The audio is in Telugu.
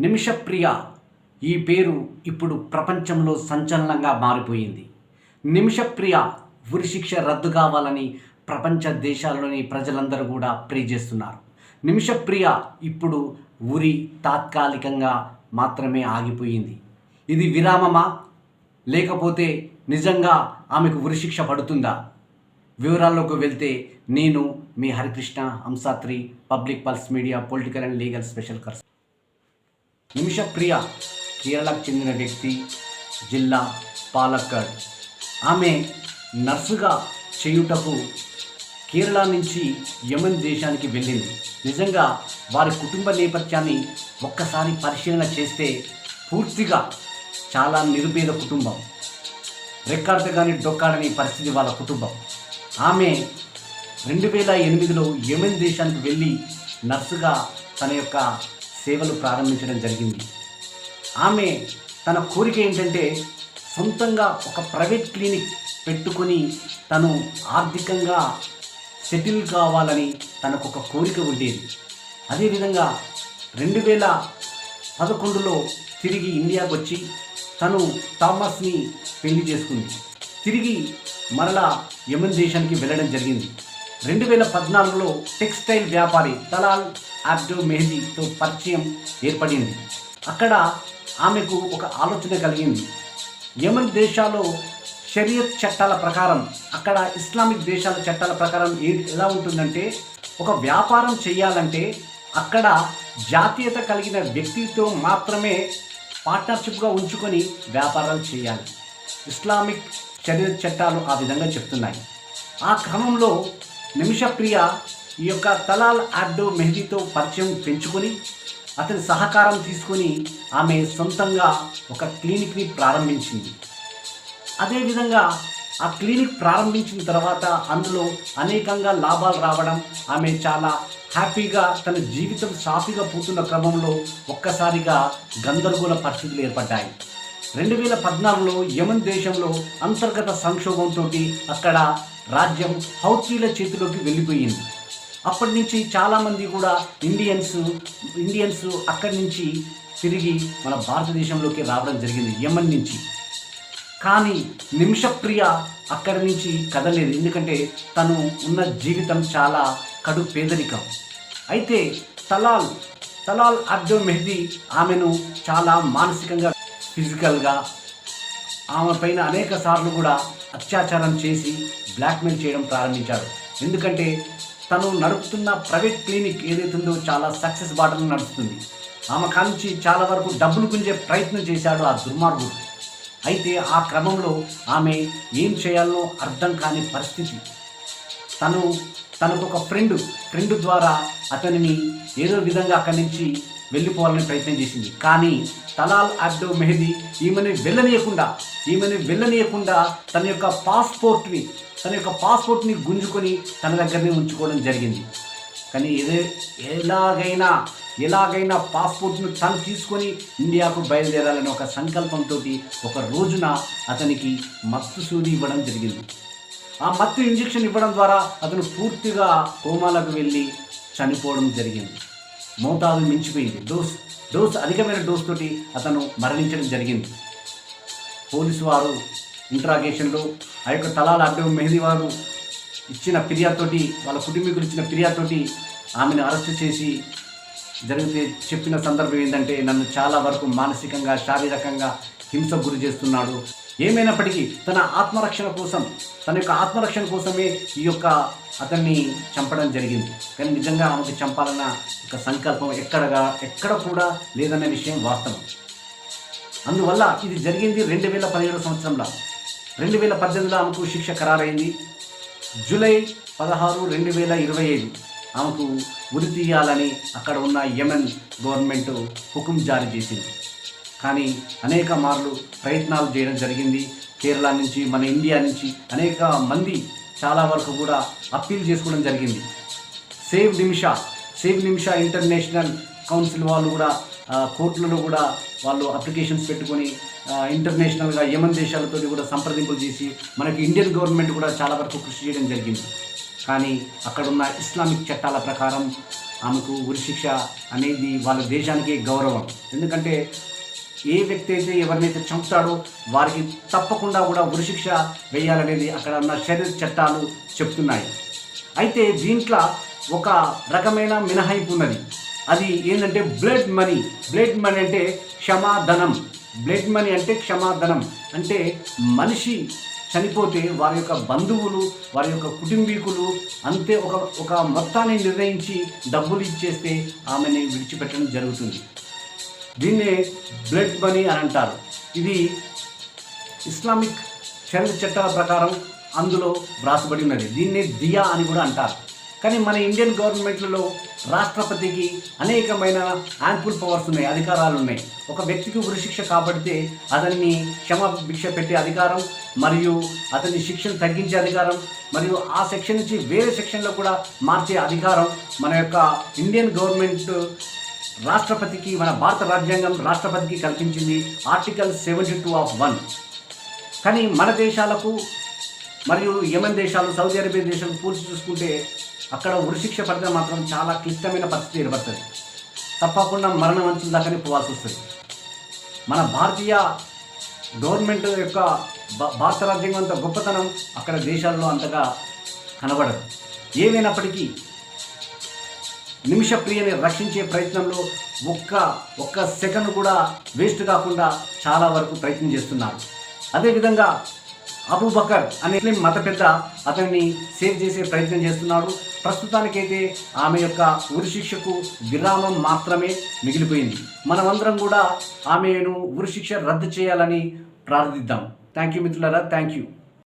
నిమిషప్రియ. ఈ పేరు ఇప్పుడు ప్రపంచంలో సంచలనంగా మారిపోయింది. నిమిషప్రియ ఉరిశిక్ష రద్దు కావాలని ప్రపంచ దేశాల్లోని ప్రజలందరూ కూడా ప్రే చేస్తున్నారు. నిమిషప్రియ ఇప్పుడు ఉరి తాత్కాలికంగా మాత్రమే ఆగిపోయింది. ఇది విరామమా? లేకపోతే నిజంగా ఆమెకు ఉరిశిక్ష పడుతుందా? వివరాల్లోకి వెళ్తే నేను మీ Harikrishna హంసాత్రి public pulse media political and legal special curse Nimishapriya కేరళకు చెందిన వ్యక్తి జిల్లా పాలక్కడ్. ఆమె నర్సుగా చేయుటకు కేరళ నుంచి యమన్ దేశానికి వెళ్ళింది. నిజంగా వారి కుటుంబ నేపథ్యాన్ని ఒక్కసారి పరిశీలన చేస్తే పూర్తిగా చాలా నిరుపేద కుటుంబం. రెక్కాడితే కానీ డొక్కాడని పరిస్థితి వాళ్ళ కుటుంబం. ఆమె రెండు వేల ఎనిమిదిలో యమన్ దేశానికి వెళ్ళి నర్సుగా తన యొక్క సేవలు ప్రారంభించడం జరిగింది. ఆమె తన కోరిక ఏంటంటే సొంతంగా ఒక ప్రైవేట్ క్లినిక్ పెట్టుకొని తను ఆర్థికంగా సెటిల్ కావాలని తనకు ఒక కోరిక ఉండేది. అదేవిధంగా రెండు వేల పదకొండులో తిరిగి ఇండియాకు వచ్చి తను థామస్ని పెళ్ళి చేసుకుంది. తిరిగి మరలా యమన్ దేశానికి వెళ్ళడం జరిగింది. రెండు వేల పద్నాలుగులో టెక్స్టైల్ వ్యాపారి తలాల్ అబ్డో మెహదీతో పరిచయం ఏర్పడింది. అక్కడ ఆమెకు ఒక ఆలోచన కలిగింది. యమన్ దేశాల్లో షరియత్ చట్టాల ప్రకారం అక్కడ ఇస్లామిక్ దేశాల చట్టాల ప్రకారం ఏ ఎలా ఉంటుందంటే ఒక వ్యాపారం చేయాలంటే అక్కడ జాతీయత కలిగిన వ్యక్తితో మాత్రమే పార్ట్నర్షిప్గా ఉంచుకొని వ్యాపారాలు చేయాలి. ఇస్లామిక్ షరియత్ చట్టాలు ఆ విధంగా చెప్తున్నాయి. ఆ క్రమంలో నిమిషప్రియ ఈ యొక్క తలాల్ అడ్డో మెహదీతో పరిచయం పెంచుకొని అతని సహకారం తీసుకొని ఆమె సొంతంగా ఒక క్లినిక్ని ప్రారంభించింది. అదేవిధంగా ఆ క్లినిక్ ప్రారంభించిన తర్వాత అందులో అనేకంగా లాభాలు రావడం ఆమె చాలా హ్యాపీగా తన జీవితం సాఫీగా పోతున్న క్రమంలో ఒక్కసారిగా గందరగోళ పరిస్థితులు ఏర్పడ్డాయి. రెండు వేల పద్నాలుగులో యమన్ దేశంలో అంతర్గత సంక్షోభంతో అక్కడ రాజ్యం హౌతీల చేతిలోకి వెళ్ళిపోయింది. అప్పటి నుంచి చాలామంది కూడా ఇండియన్స్ ఇండియన్స్ అక్కడి నుంచి తిరిగి మన భారతదేశంలోకి రావడం జరిగింది యమన్ నుంచి. కానీ నిమిషప్రియ అక్కడి నుంచి కదలేదు ఎందుకంటే తను ఉన్న జీవితం చాలా కడు పేదరికం. అయితే తలాల్ తలాల్ అబ్దో మెహదీ ఆమెను చాలా మానసికంగా ఫిజికల్గా ఆమె పైన అనేక సార్లు కూడా అత్యాచారం చేసి బ్లాక్మెయిల్ చేయడం ప్రారంభించారు. ఎందుకంటే తను నడుపుతున్న ప్రైవేట్ క్లినిక్ ఏదైతుందో చాలా సక్సెస్ బాటలు నడుస్తుంది. ఆమె కాంచి చాలా వరకు డబ్బులు గుంజే ప్రయత్నం చేశాడు ఆ దుర్మార్గుడు. అయితే ఆ క్రమంలో ఆమె ఏం చేయాలో అర్థం కాని పరిస్థితి. తను తనకు ఒక ఫ్రెండ్ ఫ్రెండ్ ద్వారా అతనిని ఏదో విధంగా అక్కడి నుంచి వెళ్ళిపోవాలని ప్రయత్నం చేసింది. కానీ తలాల్ అబ్డో మెహదీ ఈమెను వెళ్ళనీయకుండా ఈమెను వెళ్ళనీయకుండా తన యొక్క పాస్పోర్ట్ని తన యొక్క పాస్పోర్ట్ని గుంజుకొని తన దగ్గరనే ఉంచుకోవడం జరిగింది. కానీ ఏదే ఎలాగైనా ఎలాగైనా పాస్పోర్ట్ను తను తీసుకొని ఇండియాకు బయలుదేరాలని ఒక సంకల్పంతో ఒక రోజున అతనికి మత్తు సూది ఇవ్వడం జరిగింది. ఆ మత్తు ఇంజెక్షన్ ఇవ్వడం ద్వారా అతను పూర్తిగా కోమాలకు వెళ్ళి చనిపోవడం జరిగింది. మోతాదు మించిపోయింది డోస్ డోస్ అధికమైన డోస్ తోటి అతను మరణించడం జరిగింది. పోలీసు వారు ఇంట్రాగేషన్లో ఆ యొక్క తలాల అడ్డం మెహదీ వారు ఇచ్చిన ఫిర్యాదుతోటి వాళ్ళ కుటుంబీకులు ఇచ్చిన ఫిర్యాదుతోటి ఆమెను అరెస్ట్ చేసి జరిగితే చెప్పిన సందర్భం ఏంటంటే నన్ను చాలా వరకు మానసికంగా శారీరకంగా హింస గురి చేస్తున్నాడు. ఏమైనప్పటికీ తన ఆత్మరక్షణ కోసం తన యొక్క ఆత్మరక్షణ కోసమే ఈ యొక్క అతన్ని చంపడం జరిగింది. కానీ నిజంగా ఆమెకు చంపాలన్న ఒక సంకల్పం ఎక్కడగా ఎక్కడ కూడా లేదన్న విషయం వాస్తవం. అందువల్ల ఇది జరిగింది రెండు వేల పదిహేడు సంవత్సరంలో. రెండు వేల పద్దెనిమిదిలో ఆమెకు శిక్ష ఖరారైంది. జూలై పదహారు రెండు వేల ఇరవై ఐదు ఆమెకు ఉరి తీయాలని అక్కడ ఉన్న యెమెన్ గవర్నమెంట్ హుకుం జారీ చేసింది. కానీ అనేక మార్లు ప్రయత్నాలు చేయడం జరిగింది. కేరళ నుంచి మన ఇండియా నుంచి అనేక మంది చాలా వరకు కూడా అప్పీల్ చేసుకోవడం జరిగింది. Save Nimisha save Nimisha international council వాళ్ళు కూడా కోర్టులలో కూడా వాళ్ళు అప్లికేషన్స్ పెట్టుకొని ఇంటర్నేషనల్గా యమన్ దేశాలతో కూడా సంప్రదింపులు చేసి మనకి ఇండియన్ గవర్నమెంట్ కూడా చాలా వరకు కృషి చేయడం జరిగింది. కానీ అక్కడున్న ఇస్లామిక్ చట్టాల ప్రకారం ఆమెకు ఉరిశిక్ష అనేది వాళ్ళ దేశానికే గౌరవం. ఎందుకంటే ఏ వ్యక్తి అయితే ఎవరినైతే చంపుతాడో వారికి తప్పకుండా కూడా ఉరిశిక్ష వేయాలనేది అక్కడ ఉన్న శరీర చట్టాలు చెప్తున్నాయి. అయితే దీంట్లో ఒక రకమైన మినహాయింపు ఉన్నది. అది ఏంటంటే బ్లడ్ మనీ. బ్లడ్ మనీ అంటే క్షమాధనం. బ్లడ్ మనీ అంటే క్షమాధనం. అంటే మనిషి చనిపోతే వారి యొక్క బంధువులు వారి యొక్క కుటుంబీకులు అంతే ఒక ఒక మొత్తాన్ని నిర్ణయించి డబ్బులు ఇచ్చేస్తే ఆమెని విడిచిపెట్టడం జరుగుతుంది. దీన్నే బ్లడ్ మనీ అని అంటారు. ఇది ఇస్లామిక్ చరిత్ర చట్టాల ప్రకారం అందులో వ్రాసబడి ఉన్నది. దీన్నే దియా అని కూడా అంటారు. కానీ మన ఇండియన్ గవర్నమెంట్లలో రాష్ట్రపతికి అనేకమైన యాంపుల్ పవర్స్ ఉన్నాయి అధికారాలు ఉన్నాయి. ఒక వ్యక్తికి ఉరిశిక్ష కాబడితే అతన్ని క్షమ భిక్ష పెట్టే అధికారం మరియు అతని శిక్షను తగ్గించే అధికారం మరియు ఆ సెక్షన్ నుంచి వేరే సెక్షన్లో కూడా మార్చే అధికారం మన యొక్క ఇండియన్ గవర్నమెంట్ రాష్ట్రపతికి మన భారత రాజ్యాంగం రాష్ట్రపతికి కల్పించింది article seventy two of one. కానీ మన దేశాలకు మరియు యమన్ దేశాలు సౌదీ అరేబియా దేశాలు పూర్తి చూసుకుంటే అక్కడ ఉరిశిక్ష పడితే మాత్రం చాలా క్లిష్టమైన పరిస్థితి ఏర్పడుతుంది. తప్పకుండా మరణం అంచుల దాకానే పోవాల్సి వస్తుంది. మన భారతీయ గవర్నమెంట్ యొక్క భా- భారత రాజ్యాంగం అంత గొప్పతనం అక్కడ దేశాల్లో అంతగా కనబడదు. ఏమైనప్పటికీ నిమిష ప్రియని రక్షించే ప్రయత్నంలో ఒక్క ఒక్క సెకండ్ కూడా వేస్ట్ కాకుండా చాలా వరకు ప్రయత్నం చేస్తున్నారు. అదేవిధంగా అబూ బకర్ అనే ముస్లిం మత పెద్ద అతన్ని సేవ్ చేసే ప్రయత్నం చేస్తున్నాడు ప్రస్తుతానికైతే ఆమె యొక్క ఉరిశిక్షకు విరామం మాత్రమే మిగిలిపోయింది. మనమందరం కూడా ఆమెను ఉరిశిక్ష రద్దు చేయాలని ప్రార్థిద్దాం. థ్యాంక్ యూ మిత్రులారా. Thank you